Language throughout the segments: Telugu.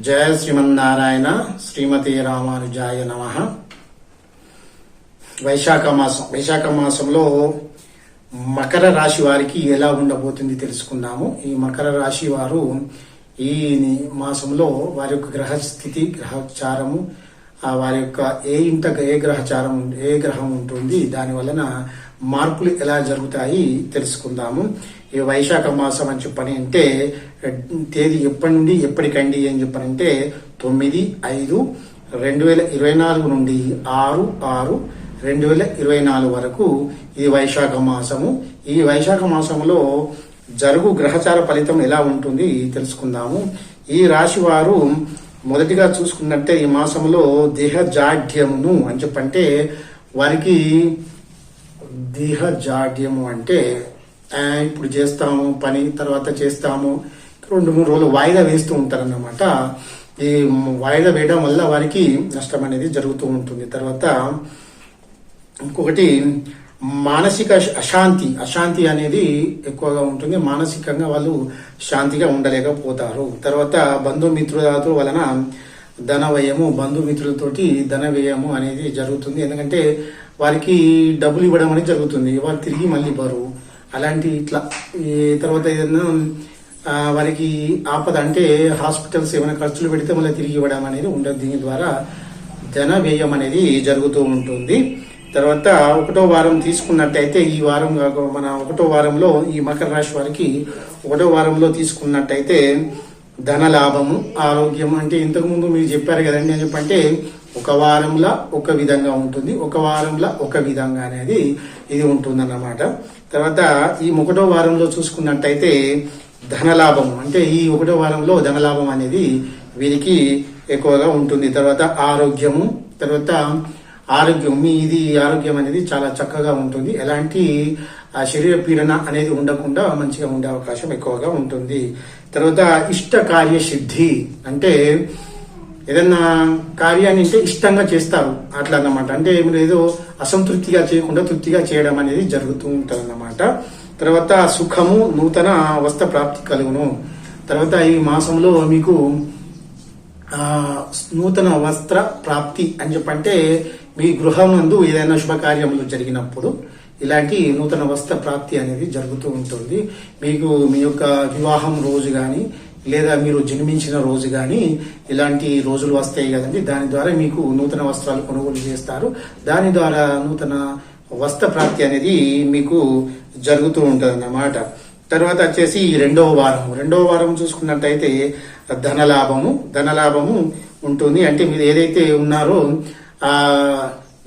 జయ శ్రీమన్నారాయణ శ్రీమతి రామానుజాయ నమ. వైశాఖ మాసం. వైశాఖ మాసంలో మకర రాశి వారికి ఎలా ఉండబోతుంది తెలుసుకుందాము. ఈ మకర రాశి వారు ఈ మాసంలో వారి యొక్క గ్రహస్థితి గ్రహచారము వారి యొక్క ఏ ఇంట ఏ గ్రహచారం ఏ గ్రహం ఉంటుంది దాని వలన మార్పులు ఎలా జరుగుతాయి తెలుసుకుందాము. ఈ వైశాఖ మాసం అని చెప్పని అంటే తేదీ ఎప్పటి నుండి ఎప్పటికండి అని చెప్పనంటే తొమ్మిది ఐదు రెండు వేల ఇరవై నాలుగు నుండి ఆరు ఆరు రెండు వేల ఇరవై నాలుగు వరకు ఇది వైశాఖ మాసము. ఈ వైశాఖ మాసంలో జరుగు గ్రహచార ఫలితం ఎలా ఉంటుంది తెలుసుకుందాము. ఈ రాశి వారు మొదటిగా చూసుకున్నట్టే ఈ మాసంలో దేహజాడ్యమును అని చెప్పంటే వారికి దేహజాడ్యము అంటే ఇప్పుడు చేస్తాము పని తర్వాత చేస్తాము. రెండు మూడు రోజులు వాయిదా వేస్తూ ఉంటారన్నమాట. ఈ వాయిదా వేయడం వల్ల వారికి నష్టం అనేది జరుగుతూ ఉంటుంది. తర్వాత ఇంకొకటి మానసిక అశాంతి. అశాంతి అనేది ఎక్కువగా ఉంటుంది. మానసికంగా వాళ్ళు శాంతిగా ఉండలేకపోతారు. తర్వాత బంధుమిత్రులతో వలన ధన వ్యయము బంధుమిత్రులతోటి ధన వ్యయము అనేది జరుగుతుంది. ఎందుకంటే వారికి డబ్బులు ఇవ్వడం అనేది జరుగుతుంది. వారు తిరిగి మళ్ళీ ఇవ్వరు. అలాంటి ఇట్లా ఈ తర్వాత ఏదైనా వారికి ఆపద అంటే హాస్పిటల్స్ ఏమైనా ఖర్చులు పెడితే మళ్ళీ తిరిగి ఇవ్వడం అనేది ఉండదు. దీని ద్వారా ధన వ్యయం అనేది జరుగుతూ ఉంటుంది. తర్వాత ఒకటో వారం తీసుకున్నట్టయితే ఈ వారం మన ఒకటో వారంలో ఈ మకర రాశి వారికి ఒకటో వారంలో తీసుకున్నట్టయితే ధన లాభము ఆరోగ్యం అంటే ఇంతకుముందు మీరు చెప్పారు కదండి అని చెప్పంటే ఒక వారంలో ఒక విధంగా ఉంటుంది ఒక వారంలో ఒక విధంగా అనేది ఇది ఉంటుందన్నమాట. తర్వాత ఈ ఒకటో వారంలో చూసుకున్నట్టయితే ధనలాభం అంటే ఈ ఒకటో వారంలో ధనలాభం అనేది వీరికి ఎక్కువగా ఉంటుంది. తర్వాత ఆరోగ్యము తర్వాత ఆరోగ్యం మీ ఇది ఆరోగ్యం అనేది చాలా చక్కగా ఉంటుంది. ఎలాంటి ఆ శరీర పీడన అనేది ఉండకుండా మంచిగా ఉండే అవకాశం ఎక్కువగా ఉంటుంది. తర్వాత ఇష్ట కార్యసిద్ధి అంటే ఏదన్నా కార్యాన్ని అంటే ఇష్టంగా చేస్తారు. అట్లా అన్నమాట అంటే మీరు ఏదో అసంతృప్తిగా చేయకుండా తృప్తిగా చేయడం అనేది జరుగుతూ ఉంటుంది అన్నమాట తర్వాత సుఖము నూతన వస్త్ర ప్రాప్తి కలుగును. తర్వాత ఈ మాసంలో మీకు నూతన వస్త్ర ప్రాప్తి అని చెప్పంటే మీ గృహం నందు ఏదైనా శుభకార్యములు జరిగినప్పుడు ఇలాంటి నూతన వస్త్ర ప్రాప్తి అనేది జరుగుతూ ఉంటుంది. మీకు మీ యొక్క వివాహం రోజు కానీ లేదా మీరు జన్మించిన రోజు కానీ ఇలాంటి రోజులు వస్తాయి కదండి దాని ద్వారా మీకు నూతన వస్త్రాలు కొనుగోలు చేస్తారు. దాని ద్వారా నూతన వస్త్ర ప్రాప్తి అనేది మీకు జరుగుతూ ఉంటుంది అన్నమాట తర్వాత వచ్చేసి ఈ రెండవ వారం. రెండవ వారం చూసుకున్నట్టయితే ధనలాభము ధనలాభము ఉంటుంది. అంటే మీరు ఏదైతే ఉన్నారో ఆ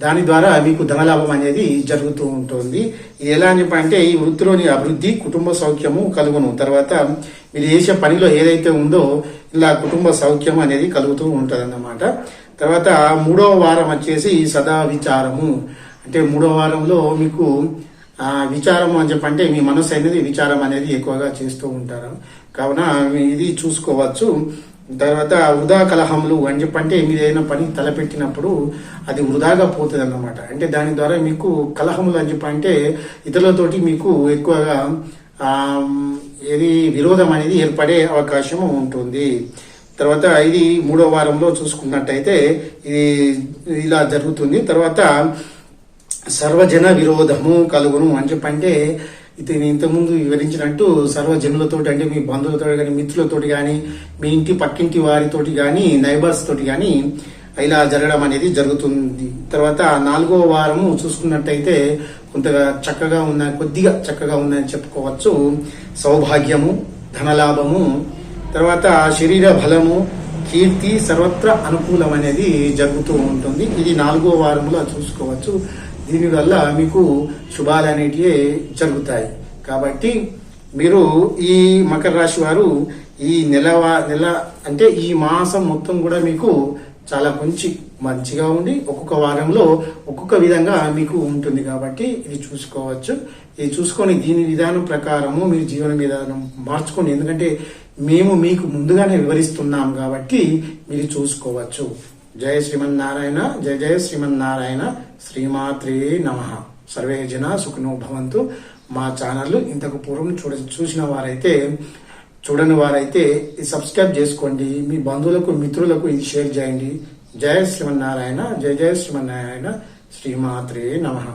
దాని ద్వారా మీకు ధనలాభం అనేది జరుగుతూ ఉంటుంది. ఇది ఎలా అని చెప్పంటే ఈ వృత్తిలోని అభివృద్ధి కుటుంబ సౌఖ్యము కలుగును. తర్వాత మీరు చేసే పనిలో ఏదైతే ఉందో ఇలా కుటుంబ సౌఖ్యం అనేది కలుగుతూ ఉంటుంది అన్నమాట తర్వాత మూడవ వారం వచ్చేసి సదా విచారము. అంటే మూడవ వారంలో మీకు విచారం అని చెప్పంటే మీ మనసు అనేది విచారం అనేది ఎక్కువగా చేస్తూ ఉంటారు. కావున ఇది చూసుకోవచ్చు. తర్వాత వృధా కలహములు అని చెప్పంటే ఏదైనా పని తలపెట్టినప్పుడు అది వృధాగా పోతుంది అన్నమాట అంటే దాని ద్వారా మీకు కలహములు అని చెప్పంటే ఇతరులతోటి మీకు ఎక్కువగా ఇది ఏది విరోధం అనేది ఏర్పడే అవకాశం ఉంటుంది. తర్వాత ఇది మూడో వారంలో చూసుకున్నట్టయితే ఇది ఇలా జరుగుతుంది. తర్వాత సర్వజన విరోధము కలుగును అని చెప్పంటే ఇది నేను ఇంతకుముందు వివరించినట్టు సర్వజనులతో అంటే మీ బంధువులతో కానీ మిత్రులతోటి కానీ మీ ఇంటి పక్కింటి వారితోటి కానీ నైబర్స్ తోటి కానీ ఇలా జరగడం అనేది జరుగుతుంది. తర్వాత నాలుగో వారము చూసుకున్నట్టయితే కొంతగా చక్కగా ఉన్న కొద్దిగా చక్కగా ఉందని చెప్పుకోవచ్చు. సౌభాగ్యము ధనలాభము తర్వాత శరీర బలము కీర్తి సర్వత్ర అనుకూలం అనేది జరుగుతూ ఉంటుంది. ఇది నాలుగో వారంలో చూసుకోవచ్చు. దీనివల్ల మీకు శుభాలు అనేటివి జరుగుతాయి. కాబట్టి మీరు ఈ మకర రాశి వారు ఈ నెలవా నెల అంటే ఈ మాసం మొత్తం కూడా మీకు చాలా మంచి మంచిగా ఉండి ఒక్కొక్క వారంలో ఒక్కొక్క విధంగా మీకు ఉంటుంది కాబట్టి ఇది చూసుకోవచ్చు. ఇది చూసుకొని దీని విధానం ప్రకారము మీరు జీవన విధానం మార్చుకోండి. ఎందుకంటే మేము మీకు ముందుగానే వివరిస్తున్నాం కాబట్టి మీరు చూసుకోవచ్చు. జయ శ్రీమన్నారాయణ జయ జయ శ్రీమన్నారాయణ శ్రీమాత్రే నమ. సర్వే జన సుఖనో భవంతు. మా ఛానల్ ఇంతకు పూర్వం చూడ చూసిన వారైతే చూడని వారైతే ఇది సబ్స్క్రైబ్ చేసుకోండి. మీ బంధువులకు మిత్రులకు ఇది షేర్ చేయండి. జయ శ్రీమన్నారాయణ జయ జయ శ్రీమన్నారాయణ శ్రీమాత్రే నమః.